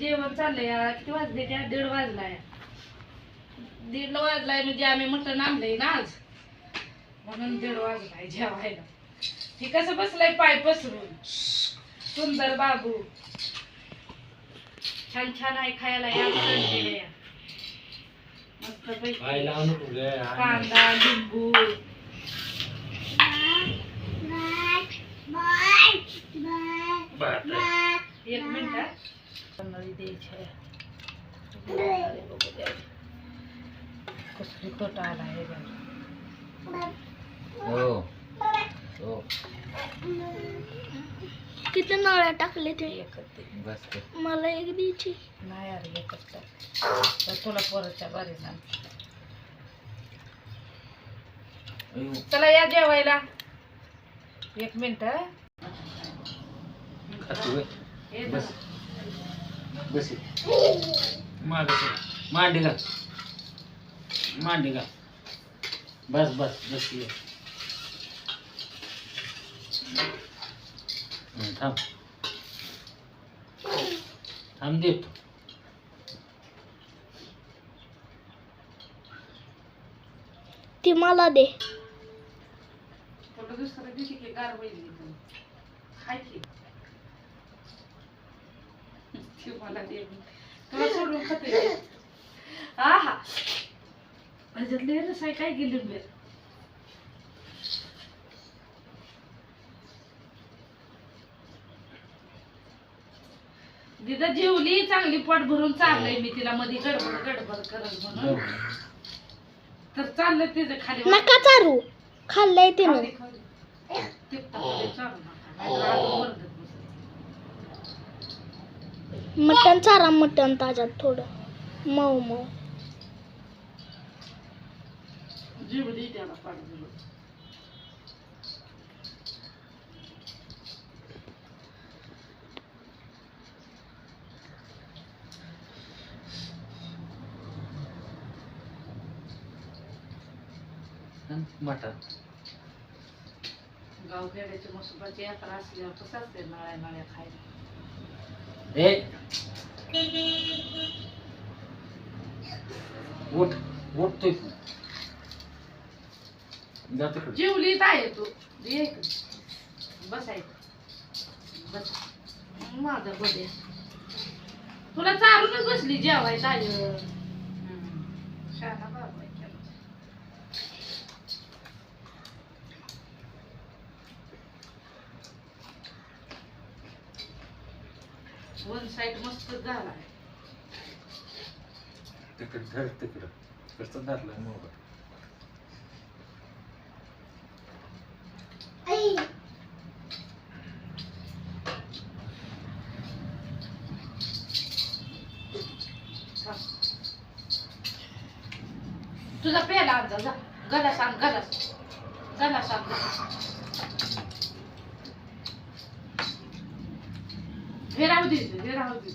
जेवण चाललंय या किती वाजले त्या दीड वाजलाय. दीड वाजलाय म्हणजे आम्ही मटण आणलंय ना आज. म्हणून दीड वाजलाय जेवायला. हे कसं बसलंय पाय पसरून? सुंदर बाबू. छान छान आहे खायला या मस्त पैकी. कांदा लिंबू. एक मिनिट हा. तांदळी द्यायची आहे. अरे बघू द्या. कसली कट आला आहे बघ. हो हो किती नळ्या टाकले ते एकच दे. बस कर. मला एक द्यायची नाही अरे एकच टाक. तर तुला पोराच्या बारीला अयो. चला या जेवायला एक मिनिट हा. खातो व्हय. हे बस धर. बस मागे मांडी घाल. मांडी घाल. बस बस बस ये थांब. थांब देतो ती. मला दे. दुसरं दिवशी की गार होईल इथून. ती मला दे. तुला सोडून खाते. हा हा ह्याच्यातले रसाय काय गेली बेर दिदा जेवली चांगली पोट भरून चाललंय मी तिला मध्ये गडबड गडबड करत म्हणून. तर चाललं तिचं खाली नका चारू. खाल्लंय तिनं. ते चालू नका. मटण चारा मटण ताज्यात थोडं. मऊ मऊ. हं, मटण. गावखेड्याची मसुबाची यात्रा असल्यावर कसं असते नळ्या नळ्या खायला? ए उठ उठ तू. जात तिकडे. आहे तू. ये इकडे. बसायचं बस. माझा बदे तुला चारूनच बसली जेवायचं आहे शाळा बाबा आहे त्याला. वन साईड मस्त झाला. तिकडे धर तिकडं. कसं धरलं मोबाईल. तुझा पेला आणजा जा गलास आण गलास गलास आण हे राहू दे हे राहू दे.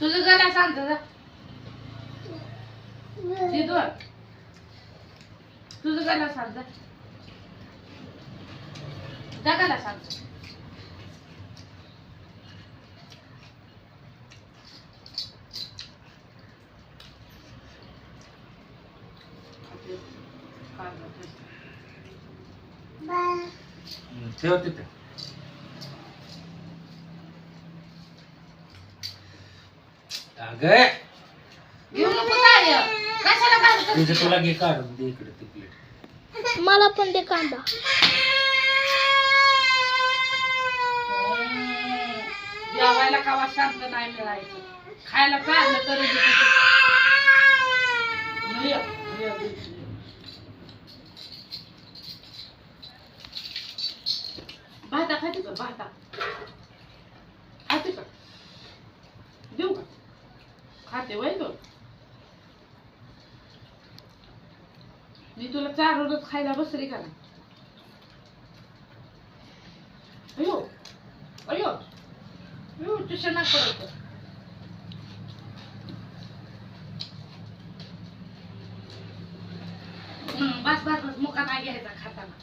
तुझं जा. तिथवर तुझं गलास आण जा आण कांदा ठेव. ठेव तिथे. अगं. घेऊ नको काय कशाला तुझे तुला घे काढून दे इकडे ती प्लेट मला पण ते कांदा. जेवायला कावा शांत नाही मिळायचं. खायला चाललं तर भाता खाते का भाता खाते का देऊ का खाते वय तो मी तुला चारवरच खायला बसली का अयो अयो अयो तुझ्या ना पडत बस बस बस मुका नाही घ्यायचा खाताना.